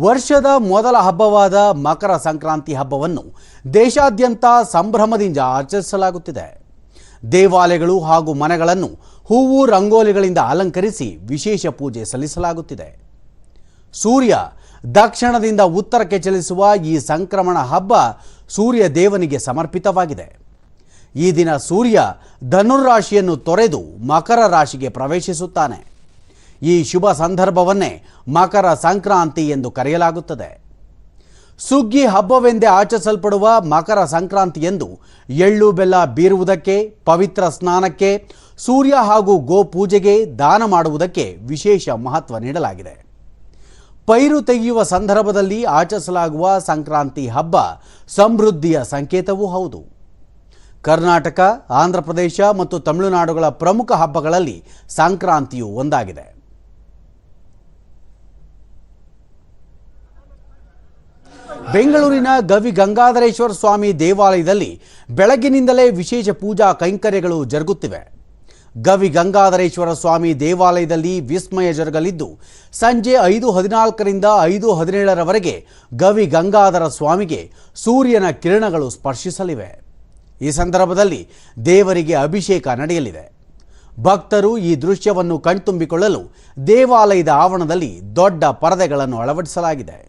ವರ್ಷದ ಮೊದಲ ಹಬ್ಬವಾದ ಮಕರ ಸಂಕ್ರಾಂತಿ ಹಬ್ಬವನ್ನು ದೇಶಾದ್ಯಂತ ಸಂಭ್ರಮದಿಂದ ಆಚರಿಸಲಾಗುತ್ತಿದೆ. ದೇವಾಲಯಗಳು ಹಾಗೂ ಮನೆಗಳನ್ನು ಹೂವು ರಂಗೋಲಿಗಳಿಂದ ಅಲಂಕರಿಸಿ ವಿಶೇಷ ಪೂಜೆ ಸಲ್ಲಿಸಲಾಗುತ್ತಿದೆ. ಸೂರ್ಯ ದಕ್ಷಿಣದಿಂದ ಉತ್ತರಕ್ಕೆ ಚಲಿಸುವ ಈ ಸಂಕ್ರಮಣ ಹಬ್ಬ ಸೂರ್ಯ ದೇವನಿಗೆ ಸಮರ್ಪಿತವಾಗಿದೆ. ಈ ದಿನ ಸೂರ್ಯ ಧನುರಾಶಿಯನ್ನು ತೊರೆದು ಮಕರ ರಾಶಿಗೆ ಪ್ರವೇಶಿಸುತ್ತಾನೆ. ಈ ಶುಭ ಸಂದರ್ಭವನ್ನೇ ಮಕರ ಸಂಕ್ರಾಂತಿ ಎಂದು ಕರೆಯಲಾಗುತ್ತದೆ. ಸುಗ್ಗಿ ಹಬ್ಬವೆಂದೇ ಆಚರಿಸಲ್ಪಡುವ ಮಕರ ಸಂಕ್ರಾಂತಿಯಂದು ಎಳ್ಳು ಬೆಲ್ಲ ಬೀರುವುದಕ್ಕೆ, ಪವಿತ್ರ ಸ್ನಾನಕ್ಕೆ, ಸೂರ್ಯ ಹಾಗೂ ಗೋ ಪೂಜೆಗೆ ದಾನ ಮಾಡುವುದಕ್ಕೆ ವಿಶೇಷ ಮಹತ್ವ ನೀಡಲಾಗಿದೆ. ಪೈರು ತೆಗೆಯುವ ಸಂದರ್ಭದಲ್ಲಿ ಆಚರಿಸಲಾಗುವ ಸಂಕ್ರಾಂತಿ ಹಬ್ಬ ಸಮೃದ್ಧಿಯ ಸಂಕೇತವೂ ಹೌದು. ಕರ್ನಾಟಕ ಆಂಧ್ರಪ್ರದೇಶ ಮತ್ತು ತಮಿಳುನಾಡುಗಳ ಪ್ರಮುಖ ಹಬ್ಬಗಳಲ್ಲಿ ಸಂಕ್ರಾಂತಿಯು ಒಂದಾಗಿದೆ. ಬೆಂಗಳೂರಿನ ಗವಿ ಗಂಗಾಧರೇಶ್ವರ ಸ್ವಾಮಿ ದೇವಾಲಯದಲ್ಲಿ ಬೆಳಗಿನಿಂದಲೇ ವಿಶೇಷ ಪೂಜಾ ಕೈಂಕರ್ಯಗಳು ಜರುಗುತ್ತಿವೆ. ಗವಿ ಗಂಗಾಧರೇಶ್ವರ ಸ್ವಾಮಿ ದೇವಾಲಯದಲ್ಲಿ ವಿಸ್ಮಯ ಜರುಗಲಿದ್ದು, ಸಂಜೆ ಐದು ಹದಿನಾಲ್ಕರಿಂದ ಐದು ಹದಿನೇಳರವರೆಗೆ ಗವಿ ಗಂಗಾಧರ ಸ್ವಾಮಿಗೆ ಸೂರ್ಯನ ಕಿರಣಗಳು ಸ್ಪರ್ಶಿಸಲಿವೆ. ಈ ಸಂದರ್ಭದಲ್ಲಿ ದೇವರಿಗೆ ಅಭಿಷೇಕ ನಡೆಯಲಿದೆ. ಭಕ್ತರು ಈ ದೃಶ್ಯವನ್ನು ಕಣ್ತುಂಬಿಕೊಳ್ಳಲು ದೇವಾಲಯದ ಆವರಣದಲ್ಲಿ ದೊಡ್ಡ ಪರದೆಗಳನ್ನು ಅಳವಡಿಸಲಾಗಿದೆ.